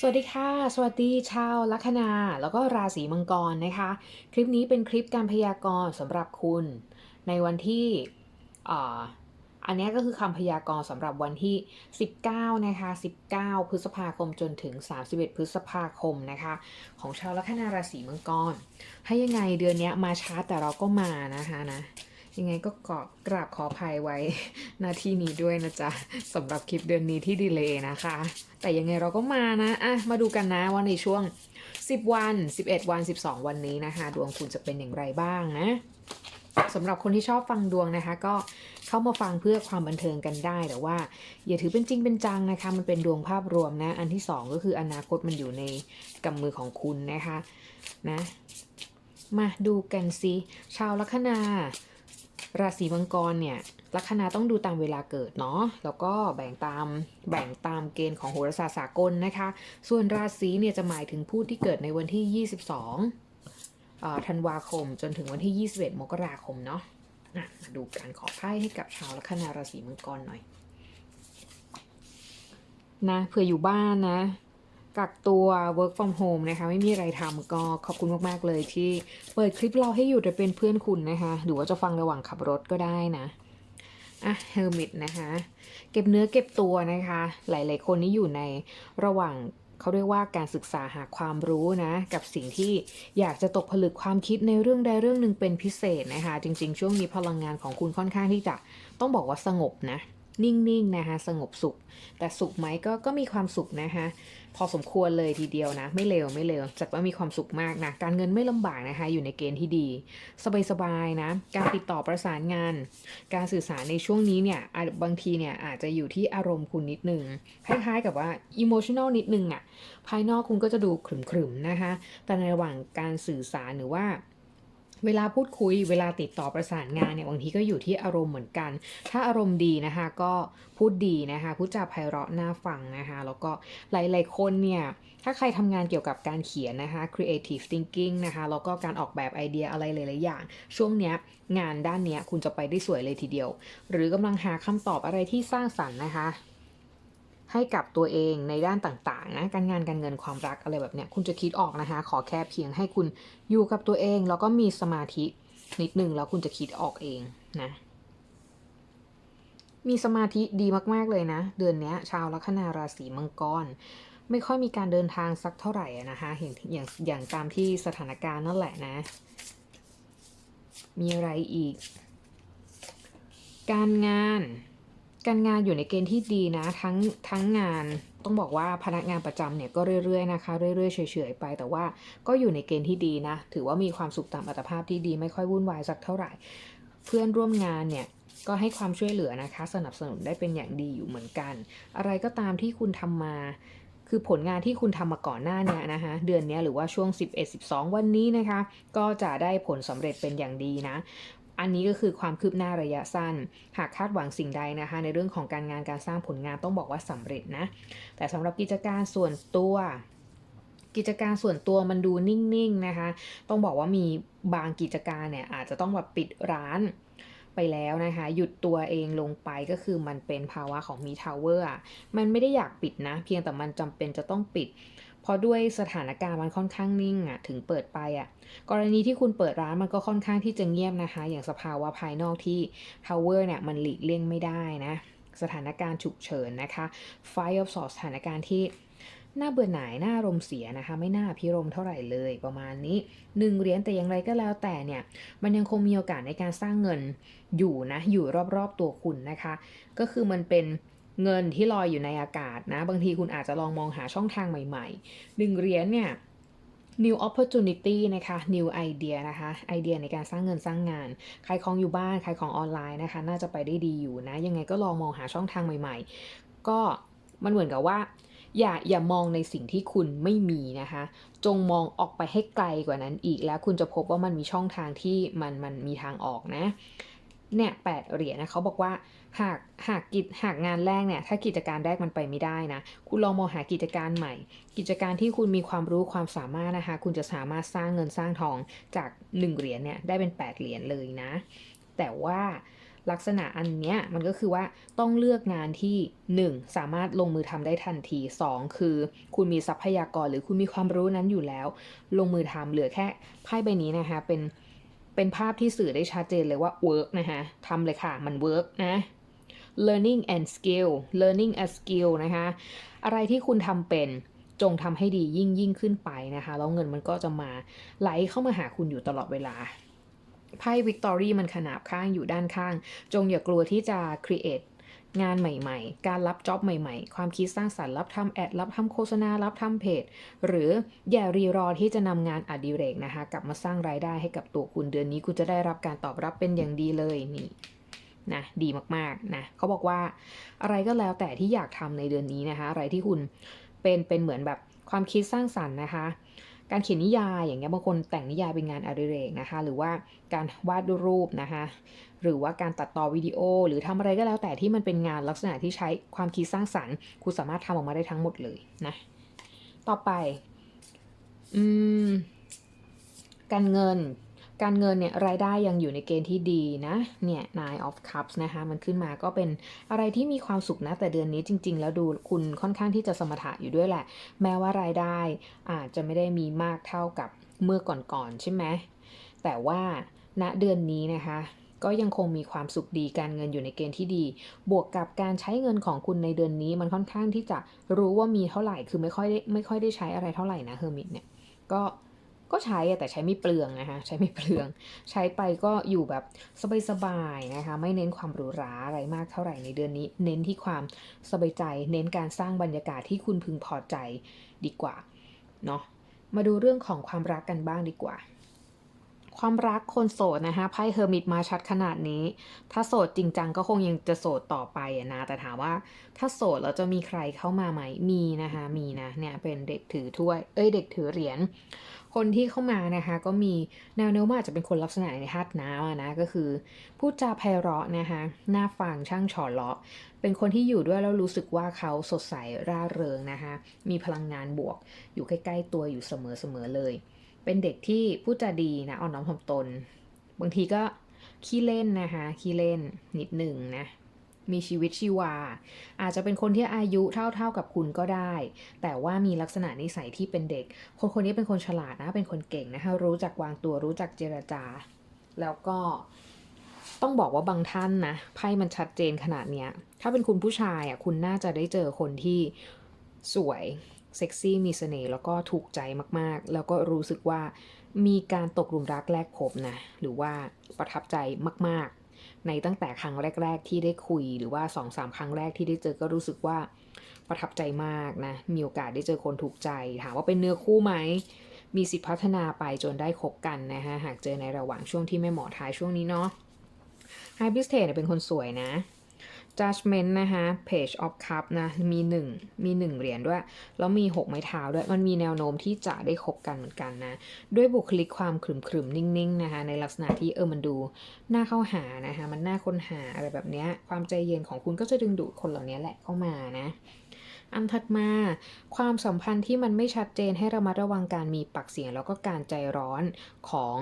สวัสดีค่ะ สวัสดีชาวลัคนา แล้วก็ราศีมังกรนะคะ คลิปนี้เป็นคลิปการพยากรณ์สำหรับคุณ ในวันที่อ่าอันนี้ก็คือคำพยากรณ์สำหรับวันที่ 19 นะคะ 19 พฤษภาคมจนถึง 31 พฤษภาคมนะคะ ของชาวลัคนาราศีมังกร ให้ยังไงเดือนนี้มาช้าแต่เราก็มานะคะนะ ยังไงก็กกราบขออภัยไว้หน้าที่นี้ด้วยนะจ๊ะสำหรับคลิปเดือนนี้ที่ดีเลยนะคะ แต่ยังไงเราก็มานะอะมาดูกันนะว่าในช่วง 10 วัน 11 วัน 12 วันนี้นะคะ ดวงคุณจะเป็นอย่างไรบ้างนะสำหรับคนที่ชอบฟังดวงนะคะ ก็เข้ามาฟังเพื่อความบันเทิงกันได้แต่ว่า อย่าถือเป็นจริงเป็นจังนะคะ มันเป็นดวงภาพรวมนะ อันที่สองก็คืออนาคตมันอยู่ในกำมือของคุณนะคะนะ มาดูกันสิชาวลัคนา ราศีมังกรเนี่ยลัคนาต้องดูตามเวลาเกิดเนาะแล้วก็แบ่งตามแบ่งตามเกณฑ์ของโหราศาสตร์สากลนะคะ ส่วนราศีเนี่ยจะหมายถึงผู้ที่เกิดในวันที่ 22ธันวาคมจนถึงวันที่ 21 มกราคมเนาะะมาดูการขอไพ่ให้กับชาวลัคนาราศีมังกรหน่อยนะเผื่ออยู่บ้านนะ กักตัว work from home นะคะ ไม่มีอะไรทำก็ขอบคุณมาก ๆ เลยที่เปิดคลิปเราให้อยู่แต่เป็นเพื่อนคุณนะคะ หรือว่าจะฟังระหว่างขับรถก็ได้นะอะ hermit นะคะ เก็บเนื้อเก็บตัวนะคะ หลายๆคนนี้อยู่ในระหว่างเขาเรียกว่าการศึกษาหาความรู้นะ กับสิ่งที่อยากจะตกผลึกความคิดในเรื่องใดเรื่องหนึ่งเป็นพิเศษนะคะ จริง ๆ ช่วงนี้พลังงานของคุณค่อนข้างที่จะต้องบอกว่าสงบนะ นิ่งๆนะคะสงบสุข แต่สุขไหมก็ก็มีความสุขนะคะพอสมควรเลยทีเดียวนะ ไม่เลวไม่เลวจัดว่ามีความสุขมากนะการเงินไม่ลำบากนะคะ อยู่ในเกณฑ์ที่ดี สบายๆนะ การติดต่อประสานงาน การสื่อสารในช่วงนี้เนี่ยบางทีเนี่ยอาจจะอยู่ที่อารมณ์คุณนิดนึงคล้ายๆกับว่า emotional นิดนึงอะ่ะภายนอกคุณก็จะดูขรึมๆนะคะ แต่ในระหว่างการสื่อสารหรือว่า เวลาพูดคุยเวลาติดต่อประสานงานเนี่ยบางทีก็อยู่ที่อารมณ์เหมือนกัน ถ้าอารมณ์ดีนะคะก็พูดดีนะคะพูดจาไพเราะน่าฟังนะคะแล้วก็หลาย ๆ คนเนี่ยถ้าใครทำงานเกี่ยวกับการเขียนนะคะ creative thinking นะคะแล้วก็การออกแบบไอเดียอะไรหลาย ๆ อย่าง ช่วงเนี้ยงานด้านเนี้ยคุณจะไปได้สวยเลยทีเดียว หรือกำลังหาคำตอบอะไรที่สร้างสรรค์นะคะ ให้กับตัวเองในด้านต่างๆนะการงานการเงินความรักอะไรแบบเนี้ยคุณจะคิดออกนะคะ ขอแค่เพียงให้คุณอยู่กับตัวเอง แล้วก็มีสมาธินิดนึงแล้วคุณจะคิดออกเองนะมีสมาธิดีมากๆเลยนะ เดือนนี้ชาวลัคนาราศีมังกร ไม่ค่อยมีการเดินทางสักเท่าไหร่นะคะอย่างอย่างอย่างตามที่สถานการณ์นั่นแหละนะ มีอะไรอีก การงาน การงานอยู่ในเกณฑ์ที่ดีนะทั้งทั้งงานต้องบอกว่าพนักงานประจำเนี่ยก็เรื่อยๆนะคะเรื่อยๆเฉยๆไป แต่ว่าก็อยู่ในเกณฑ์ที่ดีนะ ถือว่ามีความสุขตามอัตภาพที่ดีไม่ค่อยวุ่นวายสักเท่าไหร่ เพื่อนร่วมงานเนี่ยก็ให้ความช่วยเหลือนะคะ สนับสนุนได้เป็นอย่างดีอยู่เหมือนกัน อะไรก็ตามที่คุณทำมา คือผลงานที่คุณทำมาก่อนหน้าเนี้นะคะเดือนนี้หรือว่าช่วง 11-12 วันนี้นะคะ ก็จะได้ผลสำเร็จเป็นอย่างดีนะ อันนี้ก็คือความคืบหน้าระยะสั้น หากคาดหวังสิ่งใดนะคะ ในเรื่องของการงานการสร้างผลงานต้องบอกว่าสำเร็จนะ แต่สำหรับกิจการส่วนตัวกิจการส่วนตัวมันดูนิ่งๆนะคะ ต้องบอกว่ามีบางกิจการเนี่ยอาจจะต้องแบบปิดร้านไปแล้วนะคะ หยุดตัวเองลงไปก็คือมันเป็นภาวะของมีทาวเวอร์มันไม่ได้อยากปิดนะ เพียงแต่มันจำเป็นจะต้องปิด ราะด้วยสถานการณ์มันค่อนข้างนิ่งอะถึงเปิดไปอะกรณีที่คุณเปิดร้านมันก็ค่อนข้างที่จะเงียบนะคะ อย่างสภาวะภายนอกที่ทาวเวอร์เนี่ยมันหลีกเลี่ยงไม่ได้นะ สถานการณ์ฉุกเฉินนะคะไฟออฟสอสถานการณ์ที่น่าเบื่อหน่ายน่ารมเสียนะคะ ไม่น่าพิรมเท่าไหร่เลยประมาณนี้หนึ่งเหรียญแต่อย่างไรก็แล้วแต่เนี่ย มันยังคงมีโอกาสในการสร้างเงินอยู่นะ อยู่รอบๆตัวคุณนะคะ ก็คือมันเป็น เงินที่ลอยอยู่ในอากาศนะ บางทีคุณอาจจะลองมองหาช่องทางใหม่ๆหนึ่งเหรียญเนี่ย new opportunity นะคะ new idea นะคะไอเดียในการสร้างเงินสร้างงานขายของอยู่บ้านขายของออนไลน์นะคะ น่าจะไปได้ดีอยู่นะ ยังไงก็ลองมองหาช่องทางใหม่ ๆ ก็มันเหมือนกับว่า อย่าอย่ามองในสิ่งที่คุณไม่มีนะคะ จงมองออกไปให้ไกลกว่านั้นอีกแล้วคุณจะพบว่ามันมีช่องทางที่มันมันมีทางออกนะเนี่ยแปดเหรียญนะเขาบอกว่า หากหากกิจหากงานแรกเนี่ยถ้ากิจการแรกมันไปไม่ได้นะคุณลองมองหากิจการใหม่ กิจการที่คุณมีความรู้ความสามารถนะคะ คุณจะสามารถสร้างเงินสร้างทองจาก 1 เหรียญเนี่ยได้เป็น 8 เหรียญเลยนะ แต่ว่าลักษณะอันเนี้ยมันก็คือว่าต้องเลือกงานที่ 1 สามารถลงมือทำได้ทันที 2 คือ คุณมีทรัพยากรหรือคุณมีความรู้นั้นอยู่แล้ว ลงมือทำเหลือแค่ไพ่ใบนี้นะคะเป็นเป็นภาพที่สื่อได้ชัดเจนเลยว่า work นะคะทำเลยค่ะ มัน work นะ learning and skill learning a skill นะคะอะไรที่คุณทำเป็นจงทำให้ดียิ่งยิ่งขึ้นไปนะคะแล้วเงินมันก็จะมาไหลเข้ามาหาคุณอยู่ตลอดเวลาไพ่วิกตอรี่มันขนาบข้างอยู่ด้านข้าง จงอย่ากลัวที่จะ create งานใหม่ๆ การรับจ็อบใหม่ๆ ความคิดสร้างสรรค์รับทำแอด รับทำโฆษณา รับทำเพจ หรืออย่ารีรอที่จะนำงานอดิเรกนะคะ กลับมาสร้างรายได้ให้กับตัวคุณเดือนนี้คุณจะได้รับการตอบรับเป็นอย่างดีเลยนี่ นะดีมากๆนะเขาบอกว่าอะไรก็แล้วแต่ที่อยากทำในเดือนนี้นะคะ อะไรที่คุณเป็นเป็นเหมือนแบบความคิดสร้างสรรค์นะคะ การเขียนนิยายอย่างเงี้ยบางคนแต่งนิยายเป็นงานอดิเรกนะคะ หรือว่าการวาดรูปนะคะ หรือว่าการตัดต่อวิดีโอ หรือทำอะไรก็แล้วแต่ที่มันเป็นงานลักษณะที่ใช้ความคิดสร้างสรรค์ คุณสามารถทำออกมาได้ทั้งหมดเลยนะต่อไป อืมการเงิน การเงินเนี่ยรายได้ยังอยู่ในเกณฑ์ที่ดีนะ เนี่ย nine of cups นะคะมันขึ้นมาก็เป็นอะไรที่มีความสุขนะ แต่เดือนนี้จริง ๆ แล้วดูคุณค่อนข้างที่จะสมถะอยู่ด้วยแหละ แม้ว่ารายได้อาจจะไม่ได้มีมากเท่ากับเมื่อก่อนๆใช่ไหมแต่ว่าณเดือนนี้นะคะก็ยังคงมีความสุขดีการเงินอยู่ในเกณฑ์ที่ดี บวกกับการใช้เงินของคุณในเดือนนี้ มันค่อนข้างที่จะรู้ว่ามีเท่าไหร่ คือไม่ค่อยได้ไม่ค่อยได้ใช้อะไรเท่าไหร่นะเฮอร์มิตเนี่ย ก็ ก็ใช้แต่ใช้ไม่เปลืองนะคะใช้ไม่เปลือง ใช้ไปก็อยู่แบบสบายๆนะคะไม่เน้นความหรูหราอะไรมากเท่าไหร่ในเดือนนี้ เน้นที่ความสบายใจ เน้นการสร้างบรรยากาศที่คุณพึงพอใจดีกว่าเนาะมาดูเรื่องของความรักกันบ้างดีกว่า ความรักคนโสดนะคะไพ่เฮอร์มิตมาชัดขนาดนี้ ถ้าโสดจริงจังก็คงยังจะโสดต่อไปอะนะ แต่ถามว่าถ้าโสดแล้วจะมีใครเข้ามาไหม มีนะคะมีนะเนี่ยเป็นเด็กถือถ้วย เอ้ยเด็กถือเหรียญ คนที่เข้ามานะคะก็มีแนวโน้มอาจจะเป็นคนลักษณะในธาตุน้ำนะก็คือพูดจาไพเราะนะคะน่าฟังช่างฉอเลาะ เป็นคนที่อยู่ด้วยแล้วรู้สึกว่าเขาสดใสร่าเริงนะคะมีพลังงานบวก อยู่ใกล้ๆตัวอยู่เสมอๆเลย เป็นเด็กที่พูดจาดีนะอ่อนน้อมถ่อมตน บางทีก็ขี้เล่นนะคะขี้เล่นนิดหนึ่งนะมีชีวิตชีวา อาจจะเป็นคนที่อายุเท่าๆกับคุณก็ได้ แต่ว่ามีลักษณะนิสัยที่เป็นเด็ก คนคนนี้เป็นคนฉลาดนะ เป็นคนเก่งนะคะ รู้จักวางตัว รู้จักเจรจา แล้วก็ต้องบอกว่าบางท่านนะ ไพ่มันชัดเจนขนาดเนี้ย ถ้าเป็นคุณผู้ชายอะ คุณน่าจะได้เจอคนที่สวย เซ็กซี่มีเสน่ห์แล้วก็ถูกใจมากๆ แล้วก็รู้สึกว่ามีการตกหลุมรักแรกพบนะ หรือว่าประทับใจมากๆ ในตั้งแต่ครั้งแรก ๆ ที่ได้คุยหรือว่า2อสามครั้งแรกที่ได้เจอก็รู้สึกว่าประทับใจมากนะ มีโอกาสได้เจอคนถูกใจ ถามว่าเป็นเนื้อคู่ไหม มีสิทธิพัฒนาไปจนได้คบกันนะคะหากเจอในระหว่างช่วงที่ไม่เหมาะทายช่วงนี้เนาะไฮบิสเทสเป็นคนสวยนะ Judgment นะคะ Page of Cup นะมีหนึ่งมีหนึ่งเหรียญด้วย แล้วมีหกไม้เท้าด้วย มันมีแนวโน้มที่จะได้คบกันเหมือนกันนะ ด้วยบุคลิกความขรึมๆนิ่งๆนะคะในลักษณะที่เออมันดูน่าเข้าหานะคะมันน่าค้นหาอะไรแบบเนี้ยความใจเย็นของคุณก็จะดึงดูดคนเหล่านี้แหละเข้ามานะอันถัดมา ความสัมพันธ์ที่มันไม่ชัดเจนให้ระมัดระวังการมีปากเสียง แล้วก็การใจร้อนของ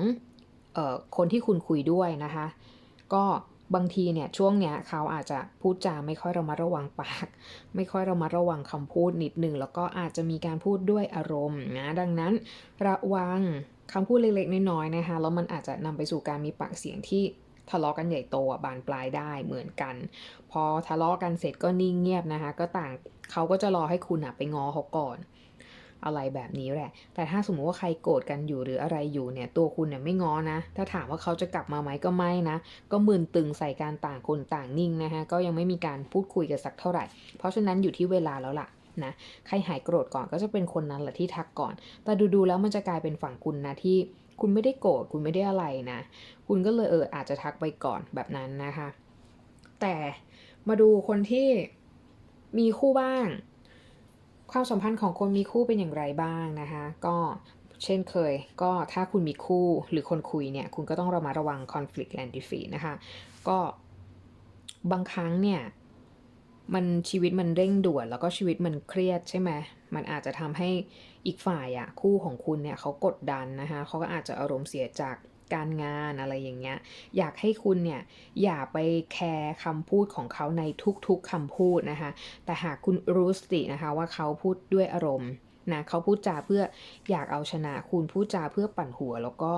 เอ่อคนที่คุณคุยด้วยนะคะ ก็ บางทีเนี่ยช่วงเนี้ยเขาอาจจะพูดจาไม่ค่อยระมัดระวังปาก ไม่ค่อยระมัดระวังคำพูดนิดหนึ่งแล้วก็อาจจะมีการพูดด้วยอารมณ์นะดังนั้นระวังคำพูดเล็กๆน้อยๆนะคะแล้วมันอาจจะนำไปสู่การมีปากเสียงที่ทะเลาะกันใหญ่โตอะบานปลายได้เหมือนกัน พอทะเลาะกันเสร็จก็นิ่งเงียบนะคะ ก็ต่างเขาก็จะรอให้คุณอะไปง้อเขาก่อน อะไรแบบนี้แหละ แต่ถ้าสมมติว่าใครโกรธกันอยู่หรืออะไรอยู่เนี่ยตัวคุณเนี่ยไม่ง้อนะ ถ้าถามว่าเขาจะกลับมาไหมก็ไม่นะ ก็มึนตึงใส่การต่างคนต่างนิ่งนะคะก็ยังไม่มีการพูดคุยกันสักเท่าไหร่ เพราะฉะนั้นอยู่ที่เวลาแล้วล่ะนะใครหายโกรธก่อนก็จะเป็นคนนั้นแหละที่ทักก่อน แต่ดูๆแล้วมันจะกลายเป็นฝั่งคุณนะที่คุณไม่ได้โกรธคุณไม่ได้อะไรนะ คุณก็เลยเอออาจจะทักไปก่อนแบบนั้นนะคะ แต่มาดูคนที่มีคู่บ้าง ความสัมพันธ์ของคนมีคู่เป็นอย่างไรบ้างนะคะ ก็เช่นเคย ก็ถ้าคุณมีคู่หรือคนคุยเนี่ย คุณก็ต้องระมัดระวัง conflict and defeat นะคะ ก็บางครั้งเนี่ย มันชีวิตมันเร่งด่วน แล้วก็ชีวิตมันเครียดใช่ไหมมันอาจจะทำให้อีกฝ่ายอะคู่ของคุณเนี่ยเขากดดันนะคะเขาก็อาจจะอารมณ์เสียจาก การงานอะไรอย่างเงี้ย อยากให้คุณเนี่ยอย่าไปแคร์คำพูดของเขาในทุกๆคำพูดนะคะ แต่หากคุณรู้สตินะคะว่าเขาพูดด้วยอารมณ์นะเขาพูดจาเพื่ออยากเอาชนะคุณพูดจาเพื่อปั่นหัวแล้วก็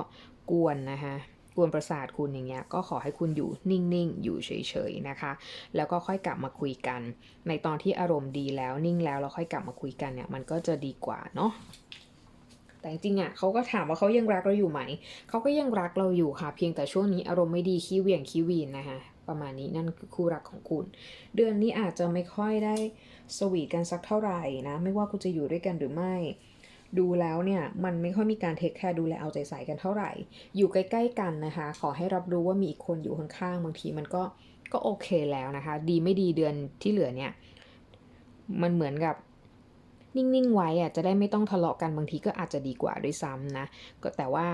กวนนะคะกวนประสาทคุณอย่างเงี้ยก็ขอให้คุณอยู่นิ่งๆ อยู่เฉยๆนะคะ แล้วก็ค่อยกลับมาคุยกัน ในตอนที่อารมณ์ดีแล้วนิ่งแล้วเราค่อยกลับมาคุยกันเนี่ยมันก็จะดีกว่าเนาะ แต่จริงๆอะเขาก็ถามว่าเขายังรักเราอยู่ไหม เขาก็ยังรักเราอยู่ค่ะ เพียงแต่ช่วงนี้อารมณ์ไม่ดีขี้เวียงขี้วีนนะคะประมาณนี้นั่นคือคู่รักของคุณ เดือนนี้อาจจะไม่ค่อยได้สวีทกันสักเท่าไหร่นะ ไม่ว่าคุณจะอยู่ด้วยกันหรือไม่ ดูแล้วเนี่ยมันไม่ค่อยมีการเทคแคร์ดูแลเอาใจใส่กันเท่าไหร่ อยู่ใกล้ ๆ กันนะคะ ขอให้รับรู้ว่ามีอีกคนอยู่ข้างๆบางทีมันก็ก็โอเคแล้วนะคะ ดีไม่ดีเดือนที่เหลือเนี่ย มันเหมือนกับ นิ่งๆไว้อะจะได้ไม่ต้องทะเลาะกันบางทีก็อาจจะดีกว่าด้วยซ้ำนะก็แต่ว่า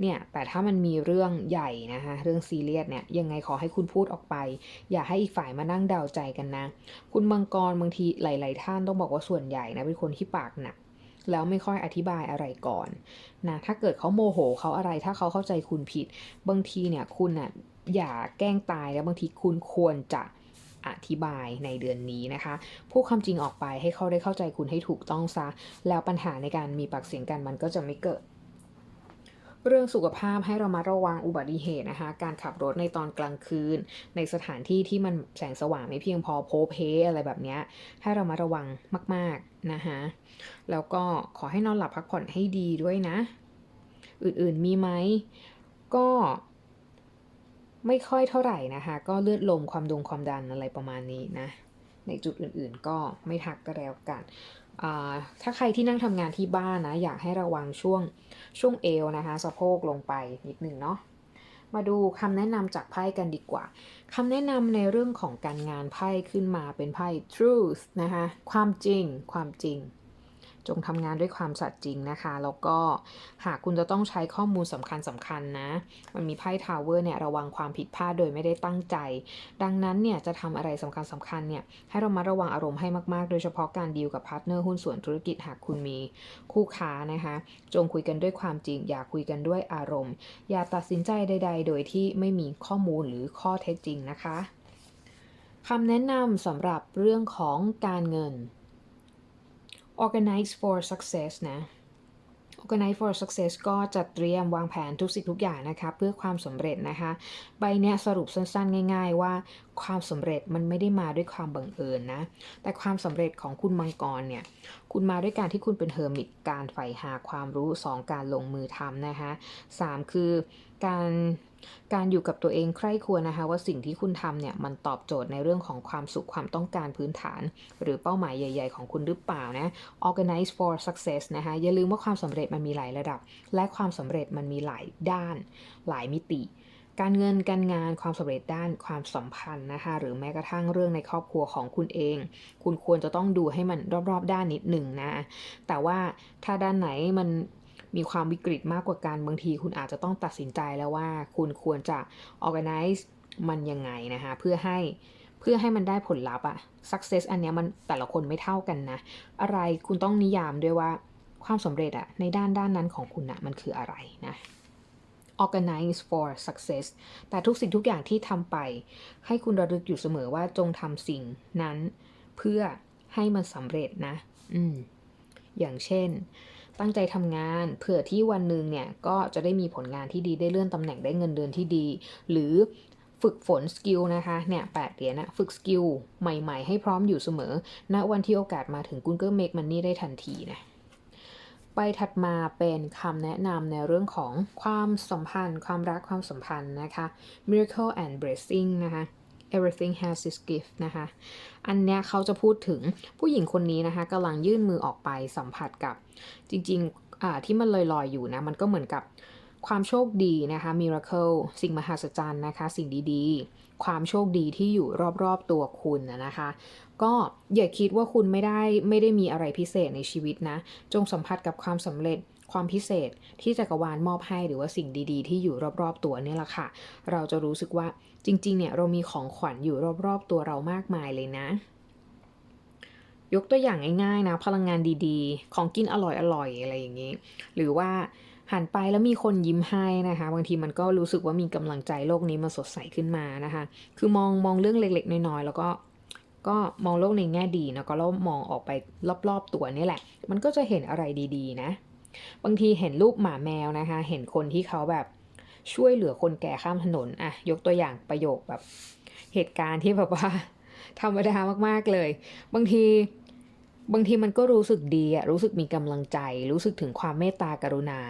เนี่ยแต่ถ้ามันมีเรื่องใหญ่นะคะเรื่องซีเรียสเนี่ยยังไงขอให้คุณพูดออกไป อย่าให้อีกฝ่ายมานั่งเดาใจกันนะ คุณมังกรบางทีหลาย ๆ ท่านต้องบอกว่าส่วนใหญ่นะเป็นคนที่ปากหนักแล้วไม่ค่อยอธิบายอะไรก่อนนะถ้าเกิดเขาโมโหเขาอะไร ถ้าเขาเข้าใจคุณผิด บางทีเนี่ยคุณน่ะอย่าแกล้งตายแล้วบางทีคุณควรจะ อธิบายในเดือนนี้นะคะพูดความจริงออกไปให้เขาได้เข้าใจคุณให้ถูกต้องซะ แล้วปัญหาในการมีปากเสียงกันมันก็จะไม่เกิดเรื่องสุขภาพให้เรามาระวังอุบัติเหตุนะคะ การขับรถในตอนกลางคืน ในสถานที่ที่มันแสงสว่างไม่เพียงพอโพเพอะไรแบบเนี้ยให้เรามาระวังมาก ๆนะคะแล้วก็ขอให้นอนหลับพักผ่อนให้ดีด้วยนะ อื่นๆมีไหมก็ ไม่ค่อยเท่าไหร่นะคะ ก็เลือดลมความดงความดันอะไรประมาณนี้นะ ในจุดอื่นๆก็ไม่ทักก็แล้วกันอ่าถ้าใครที่นั่งทำงานที่บ้านนะ อยากให้ระวังช่วงช่วงเอวนะคะ สะโพกลงไปนิดนึงเนาะมาดูคำแนะนำจากไพ่กันดีกว่าคำแนะนำในเรื่องของการงานไพ่ขึ้นมาเป็นไพ่ truth นะคะ ความจริง ความจริง จงทำงานด้วยความสัตย์จริงนะคะ แล้วก็หากคุณจะต้องใช้ข้อมูลสำคัญสำคัญนะ มันมีไพ่ทาวเวอร์เนี่ยระวังความผิดพลาดโดยไม่ได้ตั้งใจ ดังนั้นเนี่ยจะทำอะไรสำคัญสำคัญเนี่ยให้เรามาระวังอารมณ์ให้มากๆ โดยเฉพาะการดีลกับพาร์ทเนอร์หุ้นส่วนธุรกิจหากคุณมีคู่ค้านะคะ จงคุยกันด้วยความจริง อย่าคุยกันด้วยอารมณ์ อย่าตัดสินใจใด ๆ โดยที่ไม่มีข้อมูลหรือข้อเท็จจริงนะคะคำแนะนำสำหรับเรื่องของการเงิน organize for success นะ organize for success ก็จัดเตรียมวางแผนทุกสิ่งทุกอย่างนะคะเพื่อความสำเร็จนะคะ ใบเนี้ยสรุปสั้นๆ ง่าย ๆ ว่าความสำเร็จมันไม่ได้มาด้วยความบังเอิญนะ แต่ความสำเร็จของคุณมังกรเนี่ย คุณมาด้วยการที่คุณเป็นเฮอร์มิตการใฝ่หาความรู้ 2 การลงมือทำนะคะ 3 คือการ การอยู่กับตัวเองใคร่ควรนะคะว่าสิ่งที่คุณทำเนี่ยมันตอบโจทย์ในเรื่องของความสุขความต้องการพื้นฐาน หรือเป้าหมายใหญ่ ๆ ของคุณหรือเปล่านะ organize for success นะคะอย่าลืมว่าความสำเร็จมันมีหลายระดับ และความสำเร็จมันมีหลายด้าน หลายมิติการเงินการงานความสำเร็จด้านความสัมพันธ์นะคะหรือแม้กระทั่งเรื่องในครอบครัวของคุณเอง คุณควรจะต้องดูให้มันรอบๆ ด้านนิดหนึ่งนะ แต่ว่าถ้าด้านไหนมัน มีความวิกฤตมากกว่ากันบางทีคุณอาจจะต้องตัดสินใจแล้วว่าคุณควรจะ organize มันยังไงนะคะเพื่อให้เพื่อให้มันได้ผลลัพธ์อะ success อันเนี้ยมันแต่ละคนไม่เท่ากันนะ อะไรคุณต้องนิยามด้วยว่าความสำเร็จอะในด้านด้านนั้นของคุณอะมันคืออะไรนะ organize for success แต่ทุกสิ่งทุกอย่างที่ทำไป ให้คุณระลึกอยู่เสมอว่าจงทำสิ่งนั้น เพื่อให้มันสำเร็จนะ อืม อย่างเช่น ตั้งใจทำงานเผื่อที่วันหนึ่งเนี่ยก็จะได้มีผลงานที่ดีได้เลื่อนตำแหน่งได้เงินเดือนที่ดี หรือฝึกฝนสกิลนะคะเนี่ยแปดเหรียญนะฝึกสกิลใหม่ๆ ให้พร้อมอยู่เสมอณวันที่โอกาสมาถึงคุณก็ make money ได้ทันทีนะไปถัดมาเป็นคำแนะนำในเรื่องของความสัมพันธ์ ความรักความสัมพันธ์นะคะ miracle and blessing นะคะ everything has its gift นะคะ อันเนี้ยเขาจะพูดถึงผู้หญิงคนนี้นะคะกำลังยื่นมือออกไปสัมผัสกับจริงๆอ่าที่มันลอยๆอยู่นะ มันก็เหมือนกับความโชคดีนะคะ miracle สิ่งมหัศจรรย์นะคะ สิ่งดีๆ ความโชคดีที่อยู่รอบๆตัวคุณนะนะคะ ก็อย่าคิดว่าคุณไม่ได้ไม่ได้มีอะไรพิเศษในชีวิตนะ จงสัมผัสกับความสำเร็จ ความพิเศษที่จักรวาลมอบให้หรือว่าสิ่งดีๆ ที่อยู่รอบๆตัวนี่แหละค่ะ เราจะรู้สึกว่าจริงๆเนี่ยเรามีของขวัญอยู่รอบๆตัวเรามากมายเลยนะ ยกตัวอย่างง่ายๆนะพลังงานดีๆ ของกินอร่อยๆอะไรอย่างนี้ หรือว่าหันไปแล้วมีคนยิ้มให้นะคะ บางทีมันก็รู้สึกว่ามีกำลังใจโลกนี้มันสดใสขึ้นมานะคะ คือมองมองเรื่องเล็กๆ น้อยๆแล้วก็ก็มองโลกในแง่ดีนะก็แล้วมองออกไปรอบๆตัวนี่แหละ มันก็จะเห็นอะไรดีๆ นะ บางทีเห็นรูปหมาแมวนะคะ เห็นคนที่เขาแบบช่วยเหลือคนแก่ข้ามถนนอะยกตัวอย่างประโยคแบบเหตุการณ์ที่แบบว่าธรรมดามากๆเลย บางทีบางทีมันก็รู้สึกดีอะรู้สึกมีกำลังใจ รู้สึกถึงความเมตตากรุณา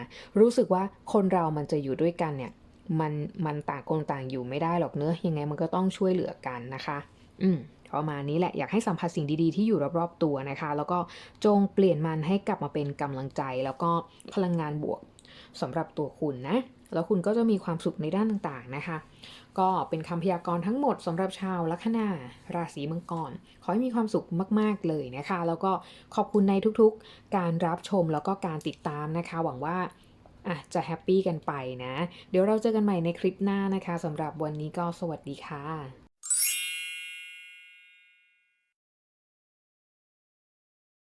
รู้สึกว่าคนเรามันจะอยู่ด้วยกันเนี่ย มันมันต่างคนต่างอยู่ไม่ได้หรอกเนื้อยังไงมันก็ต้องช่วยเหลือกันนะคะ อืม ประมาณนี้แหละอยากให้สัมผัสสิ่งดีๆที่อยู่รอบๆตัวนะคะ แล้วก็จงเปลี่ยนมันให้กลับมาเป็นกำลังใจ แล้วก็พลังงานบวกสำหรับตัวคุณนะแล้วคุณก็จะมีความสุขในด้านต่างๆนะคะ ก็เป็นคำพยากรณ์ทั้งหมดสำหรับชาวลัคนาราศีมังกร ขอให้มีความสุขมากๆเลยนะคะ แล้วก็ขอบคุณในทุกๆ การรับชมแล้วก็การติดตามนะคะ หวังว่าอะจะแฮปปี้กันไปนะ เดี๋ยวเราเจอกันใหม่ในคลิปหน้านะคะสำหรับวันนี้ก็สวัสดีค่ะ